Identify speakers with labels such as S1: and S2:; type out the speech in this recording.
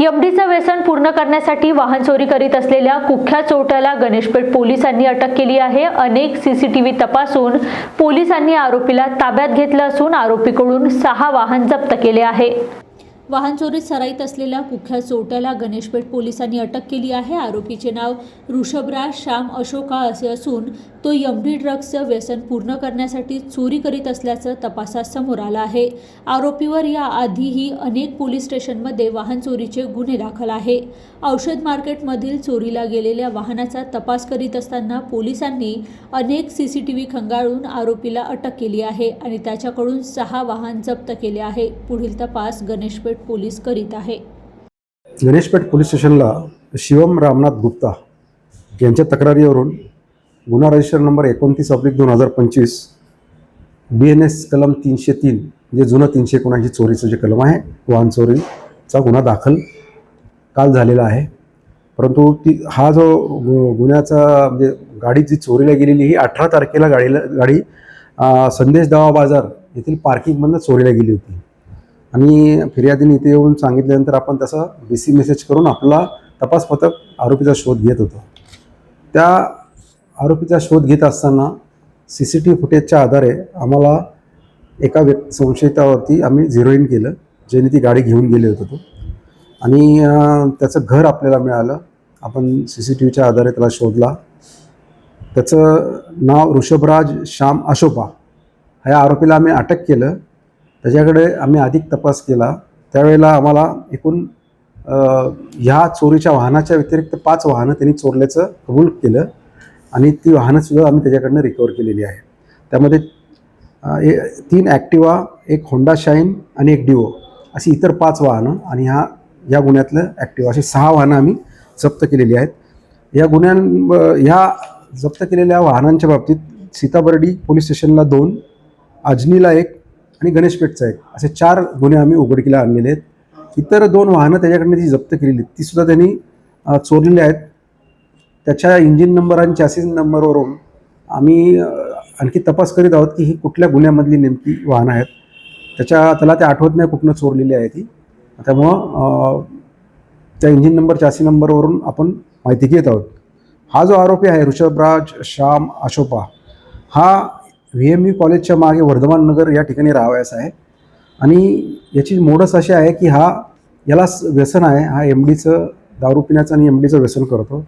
S1: एफडीचं व्यसन पूर्ण करण्यासाठी वाहन चोरी करीत असलेल्या कुख्यात चोरट्याला गणेशपेठ पोलिसांनी अटक केली आहे. अनेक सीसीटीव्ही तपासून पोलिसांनी आरोपीला ताब्यात घेतलं असून आरोपीकडून सहा वाहन जप्त केले आहे. वाहन चोरीत सराईत असलेल्या कुख्यात चोरट्याला गणेशपेठ पोलिसांनी अटक केली आहे. आरोपीचे नाव ऋषभराज श्याम अशोका असे असून तो यमडी ड्रग्जचं व्यसन पूर्ण करण्यासाठी चोरी करीत असल्याचं तपासात समोर आलं आहे. आरोपीवर या आधीही अनेक पोलीस स्टेशनमध्ये वाहन चोरीचे गुन्हे दाखल आहे. औषध मार्केटमधील चोरीला गेलेल्या वाहनाचा तपास करीत असताना पोलिसांनी अनेक सी सी टी व्ही खंगाळून आरोपीला अटक केली आहे आणि त्याच्याकडून सहा वाहन जप्त केले आहे. पुढील तपास गणेशपेठ पोलीस करीत आहे.
S2: गणेशपेठ पोलीस स्टेशनला शिवम रामनाथ गुप्ता यांच्या तक्रारीवरून गुन्हा रजिस्टर नंबर एकोणतीस अब्लिक दोन हजार पंचवीस बी एन एस कलम तीनशे तीन जे जुनं तीनशे एकोणऐंशी चोरीचं जे कलम आहे वाहन चोरीचा गुन्हा दाखल काल झालेला आहे. परंतु ती हा जो गु गुन्ह्याचा म्हणजे गाडी जी चोरीला गेलेली ही अठरा तारखेला गाडीला गाडी संदेश दावा बाजार येथील पार्किंगमधनं चोरीला गेली होती. आणि फिर्यादीने इथे येऊन सांगितल्यानंतर आपण त्याचा बी सी मेसेज करून आपला तपास पथक आरोपीचा शोध घेत होतो. त्या आरोपीचा शोध घेत असताना सी सी टी व्ही फुटेजच्या आधारे आम्हाला एका व्यक् संशयितावरती आम्ही झिरो इन केलं ज्याने ती गाडी घेऊन गेले होतो तो. आणि त्याचं घर आपल्याला मिळालं. आपण सी सी टी व्हीच्या आधारे त्याला शोधला. त्याचं नाव ऋषभराज श्याम अशोपा. ह्या आरोपीला आम्ही अटक केलं. त्याच्याकडे आम्ही अधिक तपास केला. त्यावेळेला आम्हाला एकूण ह्या चोरीच्या वाहनाच्या व्यतिरिक्त पाच वाहनं त्यांनी चोरल्याचं कबूल केलं आणि ती वाहनंसुद्धा आम्ही त्याच्याकडनं रिकवर केलेली आहे. त्यामध्ये ए तीन ॲक्टिवा एक होंडा शाईन आणि एक डिओ अशी इतर पाच वाहनं आणि ह्या या गुन्ह्यातलं ॲक्टिवा अशी सहा वाहनं आम्ही जप्त केलेली आहेत. या गुन्ह्यां ह्या जप्त केलेल्या वाहनांच्या बाबतीत सीताबर्डी पोलीस स्टेशनला दोन अजनीला एक आणि गणेशपेठचा एक. असे चार गुन्हे आम्ही उघडकीला आणलेले आहेत. इतर दोन वाहनं त्याच्याकडनं जी जप्त केलेली आहेत तीसुद्धा त्यांनी चोरलेली आहेत. त्याच्या इंजिन नंबर आणि चॅसिस नंबरवरून आम्ही आणखी तपास करीत आहोत की ही कुठल्या गुन्ह्यामधली नेमकी वाहनं आहेत. त्याच्या त्याला ते आठवत नाही कुठनं चोरलेली आहे ती. त्यामुळं त्या इंजिन नंबर चासी नंबरवरून आपण माहिती घेत आहोत. हा जो आरोपी आहे ऋषभराज श्याम अशोपा हा व्ही एम यू कॉलेजच्या मागे वर्धमान नगर या ठिकाणी राहावयास आहे. आणि याची मोडस अशी आहे की हा याला स- व्यसन आहे. हा एम डीचं दारू पिण्याचं आणि एम डीचं व्यसन करतो.